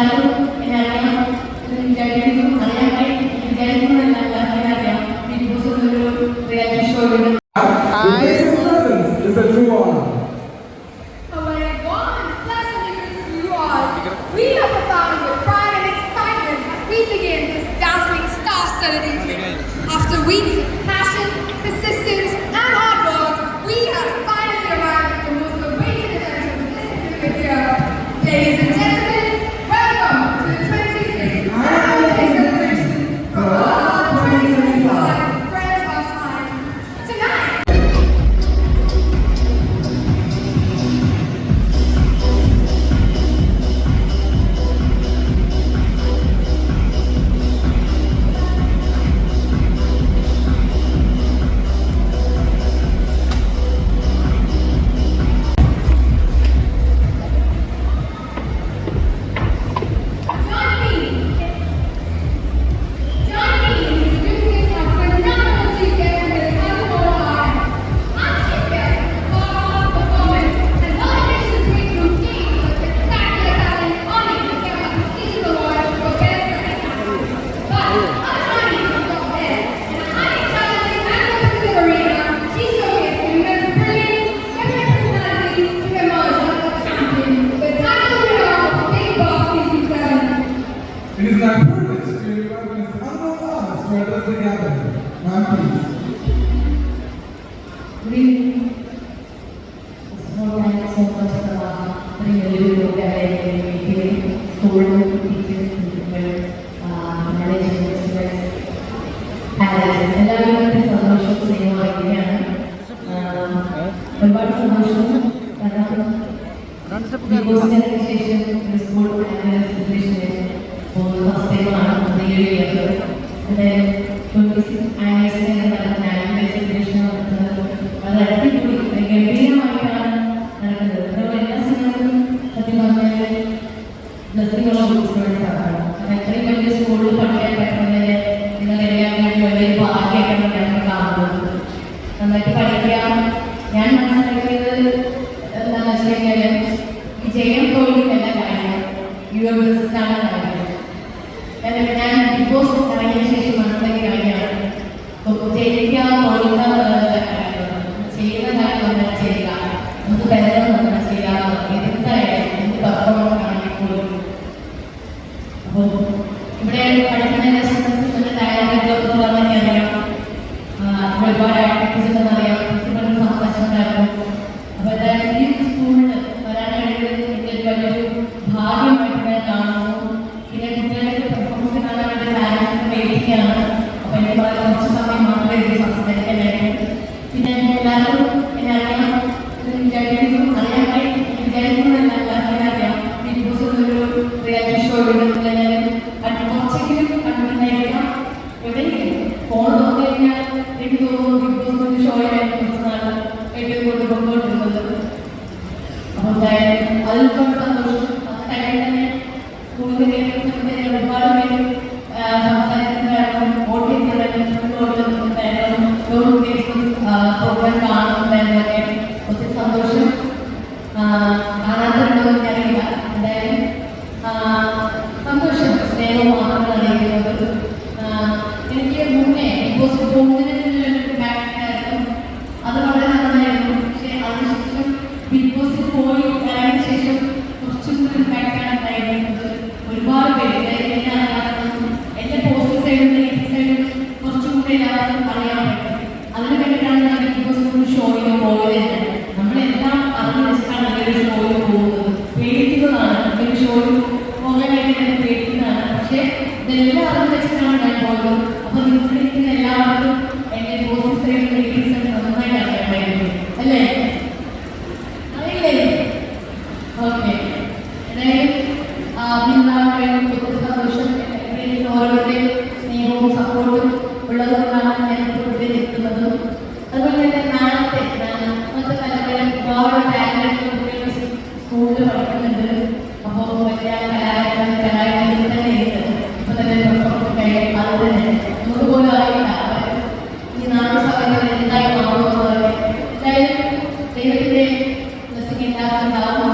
എല്ലാവർക്കും എന്നറിയാം വിചാരിക്കുന്നു അറിയാം വിചാരിക്കുന്നു After weeks of passion, persistence, and hard work, we have finally arrived at the most awaited event of this. Ladies and gentlemen, ഒരുപാട് സന്തോഷം കാരണം ശേഷം സ്കൂൾ ഫസ്റ്റ് ടൈമാണ് ഈ ഒരു വിജയം തോന്നുന്നില്ല കാര്യം. യുവ ബിസിനസ്സാണ് പഠിപ്പിച്ചതെന്നറിയാം എനിക്ക് തോന്നുന്നു ബിഗ് ബോസ് ഒരു ഷോയിലായിരുന്നു കുറച്ച് നാൾ ഏറ്റവും കൂടുതൽ പങ്കുകൊണ്ടിരുന്നത് അപ്പോൾ എന്തായാലും അതിൽ ഒരുപാട് സന്തോഷം അത് കഴിഞ്ഞ് തന്നെ സ്കൂളിൽ തന്നെ ഒരുപാട് പേര് സംസാരിക്കുന്നുണ്ടായിരുന്നു വോട്ട് ചെയ്തിട്ടുണ്ടായിരുന്നു ഫുള്ളോട്ട് ഉണ്ടായിരുന്നു കേസും പ്രോഗ്രാം കാണുന്നുണ്ടായിരുന്നൊക്കെ ഒത്തിരി സന്തോഷം കാണാത്തരുണ്ടോ എന്ന് അറിയില്ല എന്തായാലും സന്തോഷം സ്നേഹം മാത്രമാണ് അറിയിക്കുന്നത് എനിക്ക് മുന്നേ ബിഗ് ബോസ് പോകുമ്പോൾ ഒരുപാട് പേര് എന്നെ അറിയാവുന്നതും എന്റെ പോസ്റ്റ് സൈഡിൽ നിന്ന് എന്റെ സൈഡിൽ കുറച്ചും കൂടി എല്ലാവർക്കും അറിയാൻ പറ്റും. അതിനു വേണ്ടി ഇടയിൽ ആദ്യം നാളെ വേണ്ടി സന്തോഷം ഇടയിൽ സ്നേഹവും സപ്പോർട്ടും ഉള്ളതുകൊണ്ടാണ് ഞാൻ ഇവിടെ നിൽക്കുന്നതും അതുപോലെ തന്നെ നാളത്തെ ഇന്നത്തെ തലമുറയിൽ ഒരുപാട് ടാലന്റ് കുട്ടികൾ സ്കൂളിൽ അപ്പോൾ വലിയ കലാകാരൻ കലാകാരൻ തന്നെ ഉണ്ട്. ഇപ്പൊ തന്നെ പെർഫോമൻസ് കഴിയും അത് തന്നെ. നമുക്ക് പോലും സമയത്ത് എന്തായി മാറുമെന്ന് പറയും എന്തായാലും ദൈവത്തിന്റെ ബ്ലസ്സിംഗ് എല്ലാവർക്കും ഉണ്ടാവും